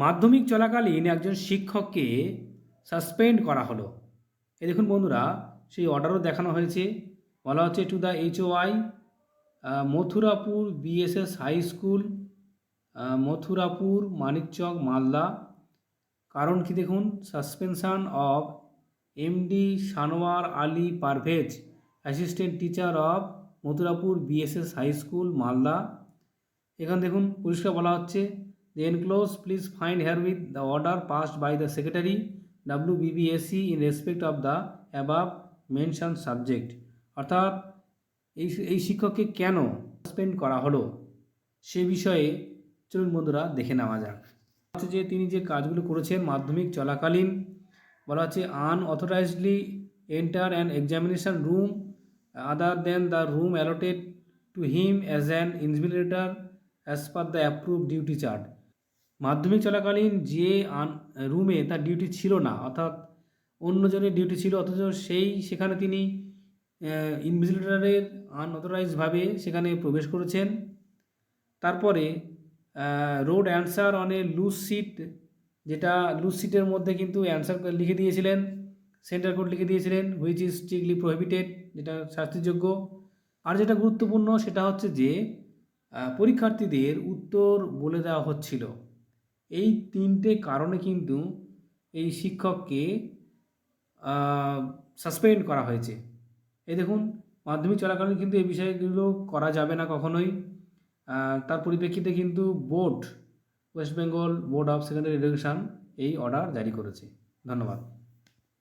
মাধ্যমিক চলাকালীন একজন শিক্ষককে সাসপেন্ড করা হলো। এ দেখুন বন্ধুরা, সেই অর্ডারও দেখানো হয়েছে। বলা হচ্ছে to the HOI Mathurapur BSS high school Mathurapur Manikchak Malda. কারণ কি দেখুন? Suspension of MD Sanowar Ali Parvez, assistant teacher of Mathurapur BSS high school Malda. এখানে দেখুন পরিষ্কার বলা হচ্ছে। The enclosed please find here with the order passed by the secretary WBBSC in respect of the above mentioned subject. অর্থাৎ, এই এই শিক্ষককে কেন সাসপেন্ড করা হলো? সে বিষয়ে চলুন বন্ধুরা দেখে নেওয়া যাক। হচ্ছে যে তিনি যে কাজগুলো করেছেন মাধ্যমিক চলাকালীন, বলা হচ্ছে unauthorisedly enter an examination room other than the room allotted to him as an invigilator as per the approve duty chart মাধ্যমিক চলাকালীন যে রুমে তার ডিউটি ছিল না, অর্থাৎ অন্যজনের ডিউটি ছিল, অথচ সেই সেখানে তিনি ইনভিজিলেটরের আনঅথরাইজভাবে সেখানে প্রবেশ করেছেন। তারপরে wrote answer on a loose sheet যেটা লুজ সিটের মধ্যে কিন্তু অ্যান্সার লিখে দিয়েছিলেন সেন্টার কোড লিখে দিয়েছিলেন হুইচ ইজ স্ট্রিক্টলি প্রহিবিটেড যেটা শাস্তিযোগ্য। আর যেটা গুরুত্বপূর্ণ সেটা হচ্ছে যে পরীক্ষার্থীদের উত্তর বলে দেওয়া হচ্ছিল। এই তিনটে কারণে কিন্তু এই শিক্ষককে সাসপেন্ড করা হয়েছে। এই দেখুন, মাধ্যমিক চলাকালীন কিন্তু এই বিষয়গুলো করা যাবে না কখনোই। তার পরিপ্রেক্ষিতে কিন্তু board, West Bengal board of secondary education এই অর্ডার জারি করেছে। ধন্যবাদ।